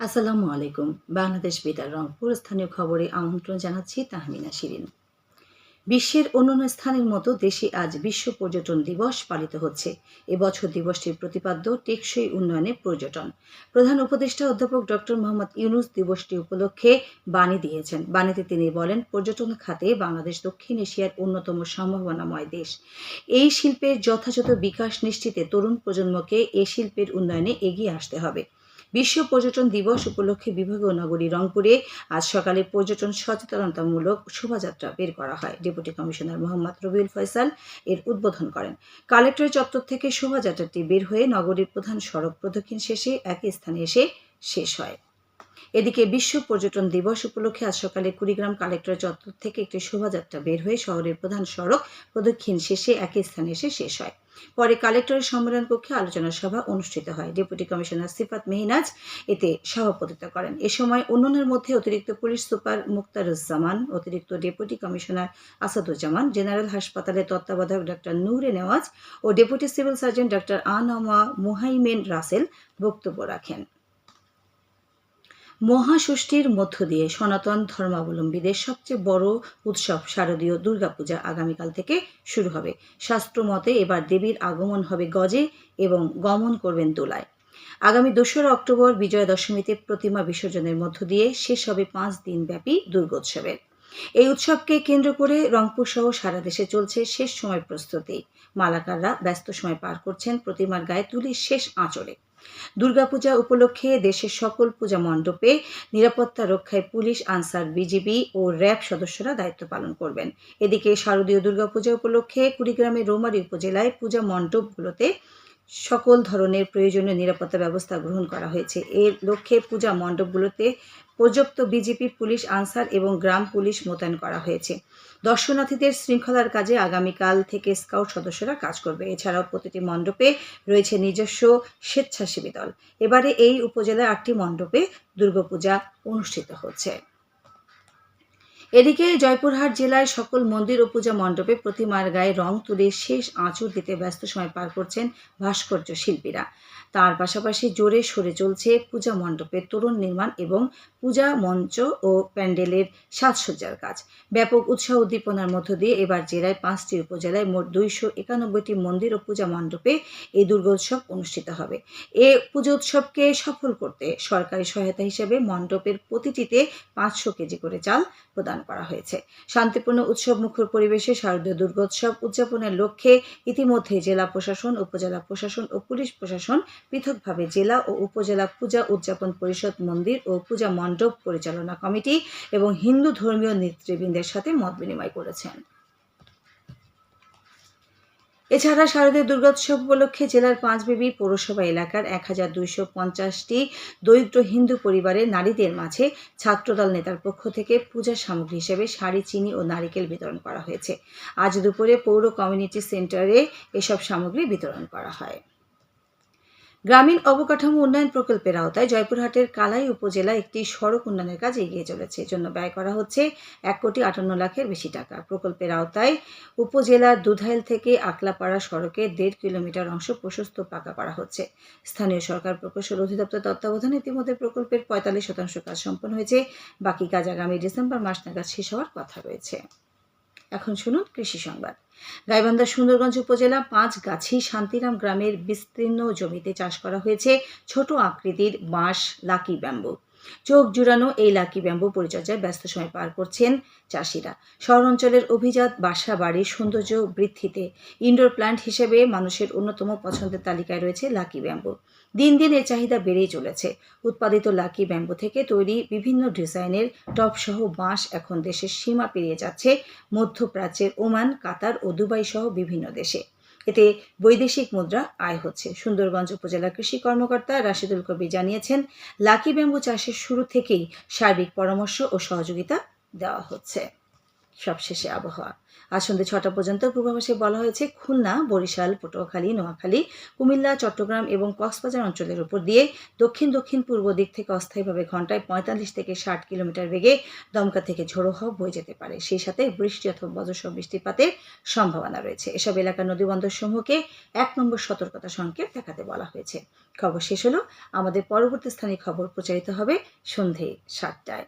আসসালামু আলাইকুম। বাংলাদেশ বেতার রংপুর স্থানীয় খবরে আমন্ত্রণ জানাচ্ছি তাহমিনা শিরিন। বিশ্বের অন্যান্য স্থানের মতো দেশে আজ বিশ্ব পর্যটন দিবস পালিত হচ্ছে। এবছর দিবসটির প্রতিপাদ্য টেকসই উন্নয়নে পর্যটন। প্রধান উপদেষ্টা অধ্যাপক ডক্টর মোহাম্মদ ইউনুস দিবসটি উপলক্ষে বাণী দিয়েছেন। বাণীতে তিনি বলেন, পর্যটন খাতে বাংলাদেশ দক্ষিণ এশিয়ার অন্যতম সম্ভাবনাময় দেশ। এই শিল্পের যথাযথ বিকাশ নিশ্চিতে তরুণ প্রজন্মকে এ শিল্পের উন্নয়নে এগিয়ে আসতে হবে। বিশ্ব পর্যটন দিবস উপলক্ষে বিভাগীয় নগরী রংপুরে আজ সকালে পর্যটন সচেতনতামূলক শোভাযাত্রা বের করা হয়। ডেপুটি কমিশনার মোহাম্মদ রবিউল ফয়সাল এর উদ্বোধন করেন। কালেক্টর চত্বর থেকে শোভাযাত্রাটি বের হয়ে নগরীর প্রধান সড়ক প্রদক্ষিণ শেষে একই স্থানে এসে শেষ হয়। এদিকে বিশ্ব পর্যটন দিবস উপলক্ষে আজ সকালে কুড়িগ্রাম কালেক্টর চত্বর থেকে একটি শোভাযাত্রা বের হয়ে শহরের প্রধান সড়ক প্রদক্ষিণ শেষে একই স্থানে এসে শেষ হয়। পরে কালেক্টরের সম্মেলন কক্ষে আলোচনা সভা অনুষ্ঠিত হয়। ডেপুটি কমিশনার সিফাত মেহনাজ এতে সভাপতিত্ব করেন। এ সময় অন্যান্যের মধ্যে অতিরিক্ত পুলিশ সুপার মুক্তারুজ্জামান, অতিরিক্ত ডেপুটি কমিশনার আসাদুজ্জামান, জেনারেল হাসপাতালের তত্ত্বাবধায়ক ডক্টর নূরে নেওয়াজ ও deputy civil surgeon doctor Anma Muhaimen Rasel বক্তব্য রাখেন। মহাষষ্ঠীর মধ্য দিয়ে সনাতন ধর্মাবলম্বীদের সবচেয়ে বড় উৎসব শারদীয় দুর্গাপূজা আগামীকাল থেকে শুরু হবে। শাস্ত্র মতে এবার দেবীর আগমন হবে গজে এবং গমন করবেন দোলায়। আগামী দোসরা অক্টোবর বিজয়া দশমীতে প্রতিমা বিসর্জনের মধ্য দিয়ে শেষ হবে পাঁচ দিনব্যাপী দুর্গোৎসবের। এই উৎসবকে কেন্দ্র করে রংপুর সহ সারা দেশে চলছে শেষ সময় প্রস্তুতি। মালাকাররা ব্যস্ত সময় পার করছেন প্রতিমার গায়ে তুলির শেষ আঁচড়ে। দুর্গাপূজা উপলক্ষে দেশের সকল পূজা মণ্ডপে নিরাপত্তা রক্ষায় পুলিশ, আনসার, বিজিবি ও র্যাব সদস্যরা দায়িত্ব পালন করবেন। এদিকে শারদীয় দুর্গাপূজা উপলক্ষে কুড়িগ্রামের রোমারি উপজেলায় পূজা মণ্ডপগুলোতে সকল ধরনের প্রয়োজনীয় নিরাপত্তা ব্যবস্থা গ্রহণ করা হয়েছে। এর লক্ষ্যে পূজা মণ্ডপগুলোতে পর্যাপ্ত বিজেপি পুলিশ আনসার এবং গ্রাম পুলিশ মোতায়েন করা হয়েছে। দর্শনার্থীদের শৃঙ্খলার কাজে আগামীকাল থেকে স্কাউট সদস্যরা কাজ করবে। এছাড়াও প্রতিটি মণ্ডপে রয়েছে নিজস্ব স্বেচ্ছাসেবী দল। এবারে এই উপজেলার আটটি মণ্ডপে দুর্গাপূজা অনুষ্ঠিত হচ্ছে। এদিকে জয়পুরহাট জেলায় সকল মন্দির ও পূজা মণ্ডপে প্রতিমার গায়ে রং তুলে শেষ আঁচড় দিতে ব্যস্ত সময় পার করছেন ভাস্কর্য শিল্পীরা। তার পাশাপাশি জোরে সরে চলছে পূজা মণ্ডপের তরুণ নির্মাণ এবং পূজা মঞ্চ ও প্যান্ডেলের সাজসজ্জার কাজ। ব্যাপক উৎসাহ উদ্দীপনার মধ্য দিয়ে এবার জেলায় পাঁচটি উপজেলায় মোট দুইশো একানব্বইটি মন্দির ও পূজা মণ্ডপে এই দুর্গোৎসব অনুষ্ঠিত হবে। এ পুজো উৎসবকে সফল করতে সরকারি সহায়তা হিসেবে মণ্ডপের প্রতিটিতে পাঁচশো কেজি করে চাল প্রদান করা হয়েছে। শান্তিপূর্ণ উৎসব মুখর পরিবেশে শারদীয় দুর্গোৎসব উদযাপনের লক্ষ্যে ইতিমধ্যে জেলা প্রশাসন, উপজেলা প্রশাসন ও পুলিশ প্রশাসন পৃথকভাবে জেলা ও উপজেলা পূজা উদযাপন পরিষদ, মন্দির ও পূজা মণ্ডপ পরিচালনা কমিটি এবং হিন্দু ধর্মীয় নেতৃবৃন্দের সাথে মত বিনিময় করেছেন। এছাড়া শারদীয় দুর্গোৎসব উপলক্ষে জেলার পাঁচবিবি পৌরসভা এলাকার এক হাজার দুইশো পঞ্চাশটি দরিদ্র হিন্দু পরিবারের নারীদের মাঝে ছাত্রদল নেতার পক্ষ থেকে পূজা সামগ্রী হিসেবে শাড়ি, চিনি ও নারিকেল বিতরণ করা হয়েছে। আজ দুপুরে পৌর কমিউনিটি সেন্টারে এসব সামগ্রী বিতরণ করা হয়। গ্রামীণ অবকাঠামো উন্নয়ন প্রকল্পের আওতায় জয়পুরহাটের কালাই উপজেলা একটি সড়ক উন্নয়নের কাজ এগিয়ে চলেছে। এজন্য ব্যয় করা হচ্ছে এক কোটি আটান্ন লাখের বেশি টাকা। প্রকল্পের আওতায় উপজেলার দুধাইল থেকে আকলাপাড়া সড়কে দেড় কিলোমিটার অংশ প্রশস্ত পাকা করা হচ্ছে। স্থানীয় সরকার, প্রকৌশল অধিদপ্তর তত্ত্বাবধানে ইতিমধ্যে প্রকল্পের পঁয়তাল্লিশ শতাংশ কাজ সম্পন্ন হয়েছে। বাকি কাজ আগামী ডিসেম্বর মাস নাগাদ শেষ হওয়ার কথা রয়েছে। এখন শুনুন কৃষি সংবাদ। গাইবান্ধা সুন্দরগঞ্জ উপজেলা পাঁচ গাছি শান্তিরাম গ্রামের বিস্তীর্ণ জমিতে চাষ করা হয়েছে ছোট আকৃতির বাঁশ, লাকি ব্যাম্বু। চোখ জুড়ানো এই লাকি ব্যাম্বু পরিচর্যায় ব্যস্ত সময় পার করছেন চাষিরা। শহর অঞ্চলের অভিজাত বাসা বাড়ির সৌন্দর্য বৃদ্ধিতে ইনডোর প্ল্যান্ট হিসেবে মানুষের অন্যতম পছন্দের তালিকায় রয়েছে লাকি ব্যাম্বু। দিন দিন এর চাহিদা বেড়েই চলেছে। উৎপাদিত লাকি ব্যাম্বু থেকে তৈরি বিভিন্ন ডিজাইনের টপসহ বাঁশ এখন দেশের সীমা পেরিয়ে যাচ্ছে। মধ্যপ্রাচ্যের ওমান, কাতার ও দুবাই সহ বিভিন্ন দেশে। এতে বৈদেশিক মুদ্রা আয় হচ্ছে। সুন্দরগঞ্জ উপজেলা কৃষি কর্মকর্তা রাশিদুল কবির জানিয়েছেন, লাকি ব্যাম্বু চাষের শুরু থেকেই সার্বিক পরামর্শ ও সহযোগিতা দেওয়া হচ্ছে। সবশেষে আবহাওয়া। আজ সন্ধ্যে ছটা পর্যন্ত পূর্বাভাসে বলা হয়েছে, খুলনা, বরিশাল, পটুয়াখালী, নোয়াখালী, কুমিল্লা, চট্টগ্রাম এবং কক্সবাজার অঞ্চলের উপর দিয়ে দক্ষিণ দক্ষিণ পূর্ব দিক থেকে অস্থায়ীভাবে ঘন্টায় পঁয়তাল্লিশ থেকে ষাট কিলোমিটার বেগে দমকা থেকে ঝোড়ো হওয়া বয়ে যেতে পারে। সেই সাথে বৃষ্টি অথবা বজ্রসহ বৃষ্টিপাতের সম্ভাবনা রয়েছে। এসব এলাকার নদীবন্দর সমূহকে এক নম্বর সতর্কতা সংকেত দেখাতে বলা হয়েছে। খবর শেষ হলো। আমাদের পরবর্তী স্থানীয় খবর প্রচারিত হবে সন্ধে সাতটায়।